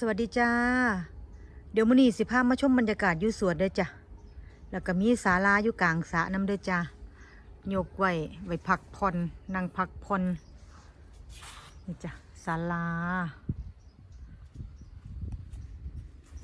สวัสดีจ้า เดี๋ยวมื้อนี้สิพามาชมบรรยากาศอยู่สวนเด้อจ้ะ แล้วก็มีศาลาอยู่กลางสระน้ำเด้อจ้ายกไว้ไว้พักผ่อนนั่งพักผ่อนนี่จ้ะศาลา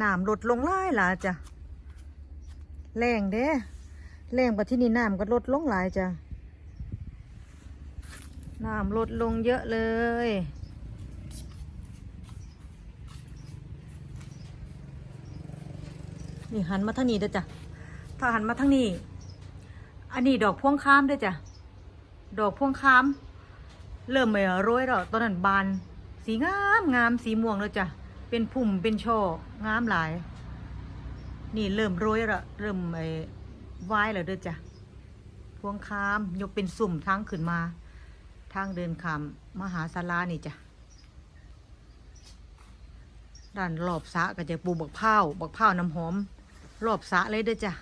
น้ำลดลงหลายหลายจ้ะแรงเด้แรงปะที่นี่น้ำก็ลดลงหลายจ้ะน้ำลดลงเยอะเลย นี่หันมาทางนี้เด้อจ้ะถ้าหันมาทางนี้ อันนี้ดอกพวงข้ามเด้อจ้ะ ดอกพวงข้าม เริ่มไม่โรยแล้วตอนนั้นบาน สีงามงามสีม่วงแล้วจ้ะ เป็นพุ่มเป็นช่องามหลาย นี่เริ่มโรยล้วเริ่มไอ้วายแล้วเด้อจ้ะพวงข้ามยกเป็นสุ่มทางขึ้นมา ทางเดินขามมหาศาลานี่จ้ะด้านรอบสะก็จะปลูกบักเผาบักเผาน้ำหอม รอบสะเลยเด้อจ้ะ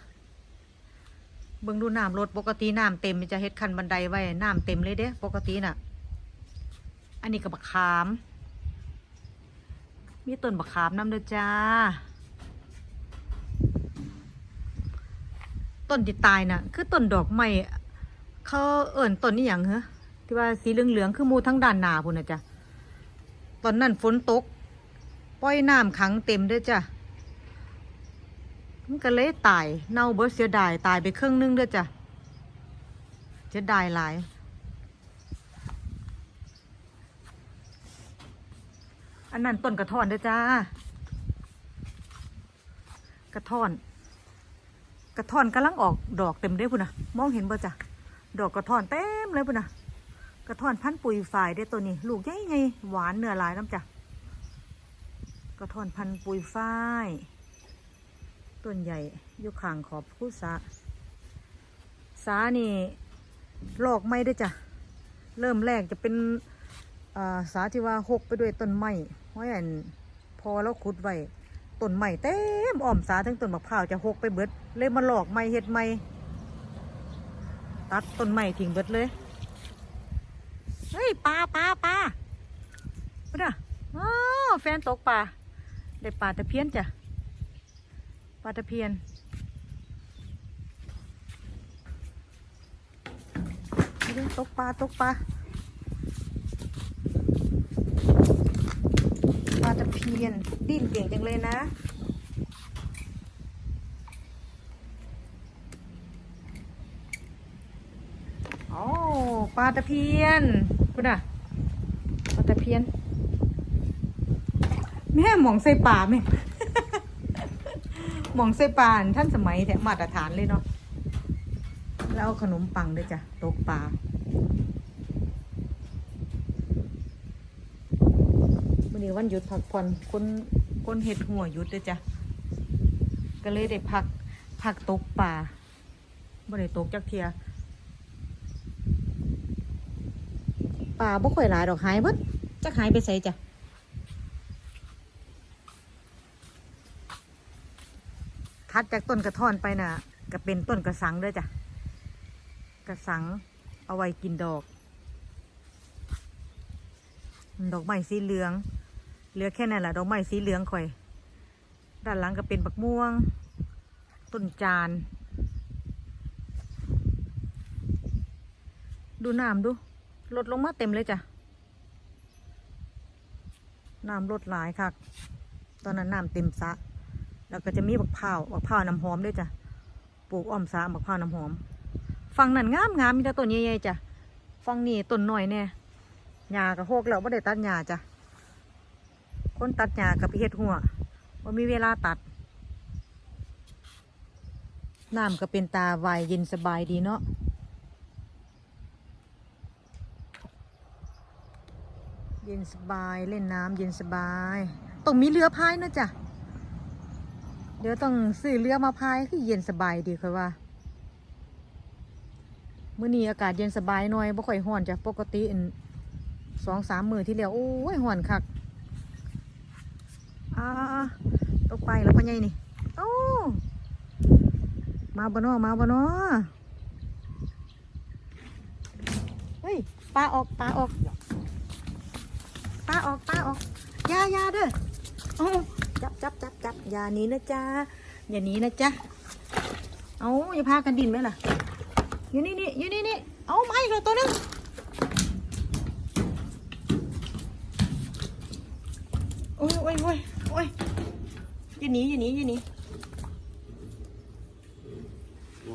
เบิ่งดูน้ำรถปกติน้ำเต็มจะเฮ็ดคันบันไดไว้น้ำเต็มเลยเด้ปกติน่ะ อันนี้ก็บักขาม มีต้นบักขามน้ำเด้อจ้า ต้นที่ตายน่ะ คือต้นดอกไม้เขาเอิ่นต้นนี่อย่างเหรอที่ว่าสีเหลืองๆคือมูทั้งด้านหนาพุ่นนะจ้ะตอนนั้นฝนตก ปล่อยน้ำขังเต็มเด้วยจ้ะ มันก็เลยตายเน่าเบิดเสียดายตายไปครึ่งหนึงเด้อจ้ะเสียดายหลายอันนั้นต้นกระท่อนเด้อจ้ากระท่อน กระท่อนกำลังออกดอกเต็มเด้อพุ่นนะมองเห็นบ่จ้ะดอกกระท่อนเต็มเลยพุ่นนะกระท่อนพันธุ์ปุยฝ่ายเด้อตัวนี้ ลูกใหญ่ๆหวานเนื้อหลายน้ำจ้ะกระท่อนพันธุ์ปุยฝ้าย ต้นใหญ่อยู่ข้างขอบคู่สาสานี่ลอกไม้ด้จ้ะ เริ่มแรกจะเป็นสาที่ว่าหกไปด้วยต้นไม้เพราะอันพอแล้วขุดไว้ต้นไม้เต็มอ้อมสาทั้งต้นมะพร้าวจะหกไปเบิด เลยมาหลอกไม้เห็ดไม้ตัดต้นไม้ทิ้งเบิดเลยเฮ้ยปลาปลาปลาไปนะอ๋อแฟนตกปลาได้ปลาตะเพี้ยนจ้ะ ปลาตะเพียนเรื่องตกปลาตกปลาปลาตะเพียน ดิ้นเก่งจังเลยนะโอ้ปลาตะเพียนคุณอะปลาตะเพียน แม่หมองใส่ป่าแม่หม มองใส่ป่านท่านสมัยแต่มาตรฐานเลยเนาะแล้วขนมปังด้วยจ้ะตกปลาวันนี้วันหยุดพักผ่อนคนคนเห็ดหัวหยุดด้วยจ้ะก็เลยได้พักพักตกปลาบ่ได้ตกจักเทียปลาบ่ค่อยหลายดอกหายเบิดจักหายไปใส่จ้ะ ถัดจากต้นกระท่อนไปน่ะ ก็เป็นต้นกระสังด้วยจ้ะ กระสังเอาไว้กินดอก ดอกไม้สีเหลือง เหลือแค่นั้นแหละดอกไม้สีเหลืองค่อย ด้านหลังก็เป็นบักม่วง ต้นจาน ดูน้ำดู ลดลงมาเต็มเลยจ้ะ น้ำลดหลายค่ะ ตอนนั้นน้ำเต็มสระ แล้วก็จะมีบักพร้าวบักพร้าวน้ำหอมด้วยจ้ะ ปลูกอ้อมสระบักพร้าวน้ำหอม ฝั่งนั้นงามงามมีแต่ต้นใหญ่ๆจ้ะ ฝั่งนี้ต้นหน้อยแน่หญ้าก็โหกแล้วไม่ได้ตัดหญ้าจ้ะ คนตัดหญ้ากับเฮ็ดหัวว่ามีเวลาตัด น้ำก็เป็นตาไวายเย็นสบายดีเนาะเย็นสบายเล่นน้ำเย็นสบาย ต้องมีเรือพายนะจ๊ะ เดี๋ยวต้องซื้อเรือมาพายคือเย็นสบายดีค่อยว่ามื้อนี้อากาศเย็นสบายหน่อยบ่ค่อยร้อนจ้ะปกติสองสามมือที่แล้วโอ้ยร้อนคักอ่าตกไปแล้วพ่อใหญ่นี่โอ้มาบ่น้อมาบ่น้อเฮ้ยปลาออกปลาออกปลาออกปลาออกยายาเด้อ เอาจับจับจับอย่าหนีนะจ๊ะอย่าหนีนะจ๊ะเอาอย่าพากันดินไหมล่ะอยู่นี่นี่อยู่นี่นี่เอามาอีกแล้วตัวหนึงโอ้ยโอ้ยโอ้ยโอ้ยอย่าหนีอย่าหนีอย่าหนี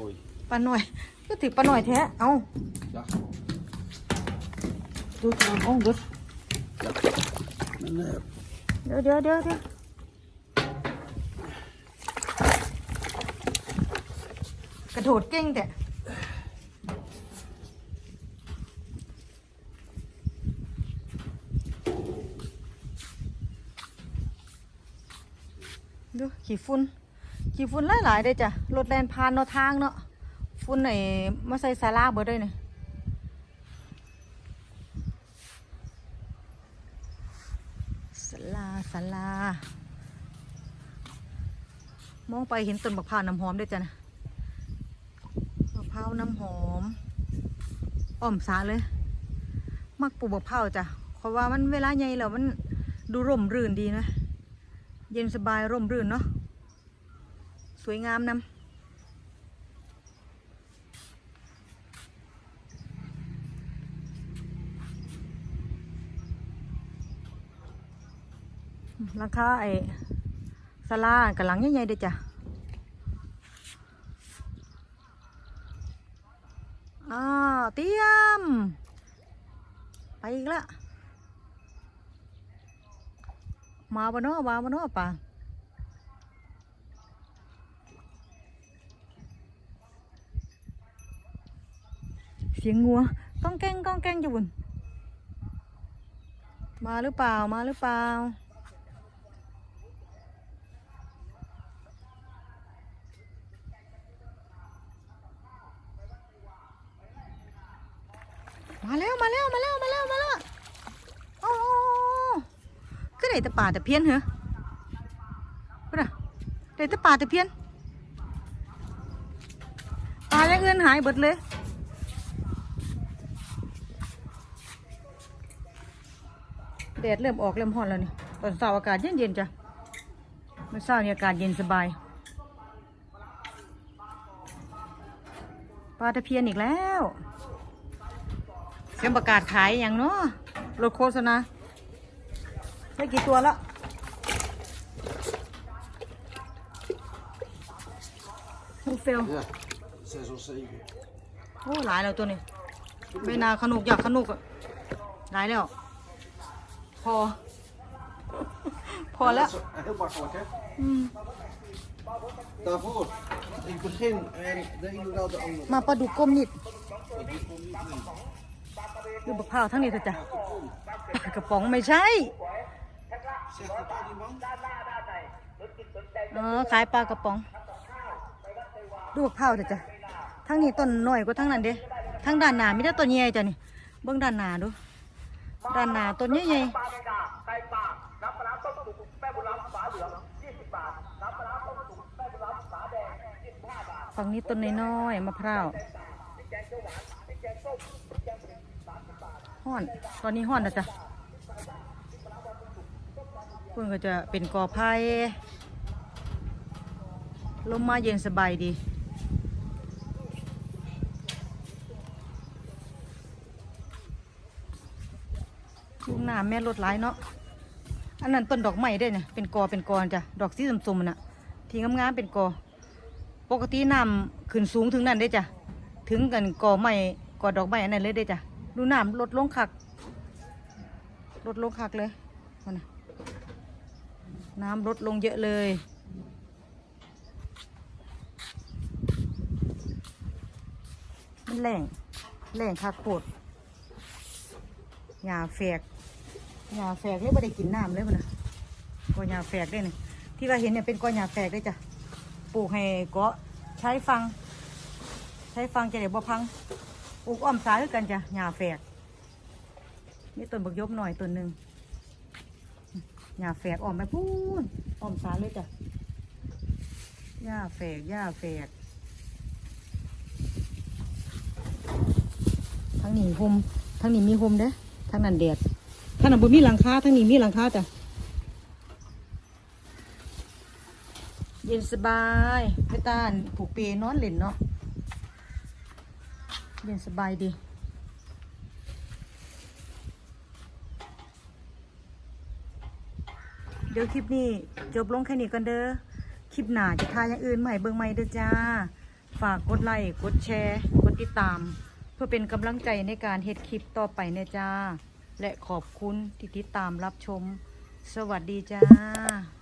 Oj. ปลาหน่อย ก็ถือปลาหน่อยแท้เอา Ja. ดูทางอ้องดู Men eh, เดี๋ยวเดี๋ยวเดี๋ยวเดี๋ยว ระโดดเก่งแต่ดูขี่ฝุ่นขี่ฝุ่นหลายๆได้จ้ะรถแลนผ่านเนาะทางเนาะฝุ่นไหนมาใส่ซาลาเบิดได้เนี่ยสลาสลามองไปเห็นต้นมะพร้าวน้ำหอมด้วยจ้ะนะ น้ำหอมอ้อมสาเลย มักปลูกมะพร้าจ้ะเพราะว่ามันเวลาใหญ่แล้วมันดูร่มรื่นดีนะ เย็นสบายร่มรื่นเนาะสวยงามนำราคาไอ้สลากับหลังใหญ่ๆเด้จ้ะ อ่าเตรียม ไปอีกละ มาบ่เนามาบ่เนาะป่าเสียงงัวก้องแกงก้องแกงอยู่บุญมาหรือเปล่ามาหรือเปล่า มาแล้วมาแล้วมาแล้วมาแล้วมาแล้วโอ้ก็ได้แต่ป่าแต่เพี้ยนเหรอก็ได้แต่ป่าแต่เพี้ยนปลาอย่างอื่นหายเบิดเลยแดดเริ่มออกเริ่มร้อนแล้วนี่ตอนเช้าอากาศเย็นๆจ้ะเมื่อเช้านี่อากาศเย็นสบายปลาตะเพียนอีกแล้ว ยงประกาศขายอย่างเนาะรถโฆษณาได้กี่ตัวแล้วโอ้เฟล ja. Zes of zeven. โอ้หลายแล้วตัวนี้เวนาขนุกอยากขนุกอะหลายแล้ว พอ พอแล้ว Dat is heel makkelijk, hè? อืม Daarvoor, in het begin, en de ene wel de andere. มาปลาดุกกลมนิด Dat doet gewoon niet mee. ดูบักพร้าวทั้งนี้เถอะจ้ะกระป๋องไม่ใช่ Zegt dat al die man? เออขายปลากระป๋อง ดูบักพร้าวเถอะจ้ะทั้งนี้ต้นน้อยกว่าทั้งนั้นเด้ทั้งด้านหน้ามีแต่ต้นใหญ่จ้ะนี่เบิ่งด้านหน้าดูด้านหน้าต้นใหญ่ๆฝั่งนี้ต้นน้อยๆมะพร้าว ห้อน ตอนนี้ห้อนนะจ๊ะเพิ่นก็จะเป็นกอไผ่ลมมาเย็นสบายดี ลูกหน้าแม่รถหลายเนาะ อันนั้นต้นดอกไม้ได้เนี่ย เป็นกอเป็นกอจ้ะ ดอกสีส้มๆน่ะ ที่งามๆเป็นกอ ปกติน้ำขึ้นสูงถึงนั่นได้จ้ะ ถึงกันกอไม้กอดอกไม้อันนั้นเลยได้จ้ะ ดูน้ำลดลงคักลดลงคักเลยนั่นน่ะน้ำลดลงเยอะเลย มันแรงแรงคักโคตรหญ้าแฝกหญ้าแฝกเลยไม่ได้กินน้ำเลยมันนะกอหญ้าแฝกได้เนี่ยที่เราเห็นเนี่ยเป็นกอหญ้าแฝกได้จ้ะปลูกให้กาะใช้ฟัง ใช้ฟังจะได้บ่พัง ปลูกอ้อมสายด้วยกันจ้ะหญ้าแฝกนี่ต้นบักยบหน่อยต้นหนึ่งหญ้าแฝกอ้อมไปพูนอ้อมสายเลยจ้ะหญ้าแฝกหญ้าแฝกทั้งนี้ห่มทั้งนี้มีห่มเด้ทั้งนั้นแดดทั้งนั้นบ่มีหลังคาทั้งนี้มีหลังคาจ้ะเย็นสบายไปตานผูกเปนอนเล่นเนาะ เย็นสบายดีเดี๋ยวคลิปนี้จบลงแค่นี้กันเด้อ คลิปหน้าจะทายอย่างอื่นใหม่เบิ่งใหม่เด้อจ้า ฝากกดไลค์ กดแชร์ กดติดตาม เพื่อเป็นกำลังใจในการเฮ็ดคลิปต่อไปนะจ้า และขอบคุณที่ติดตามรับชม สวัสดีจ้า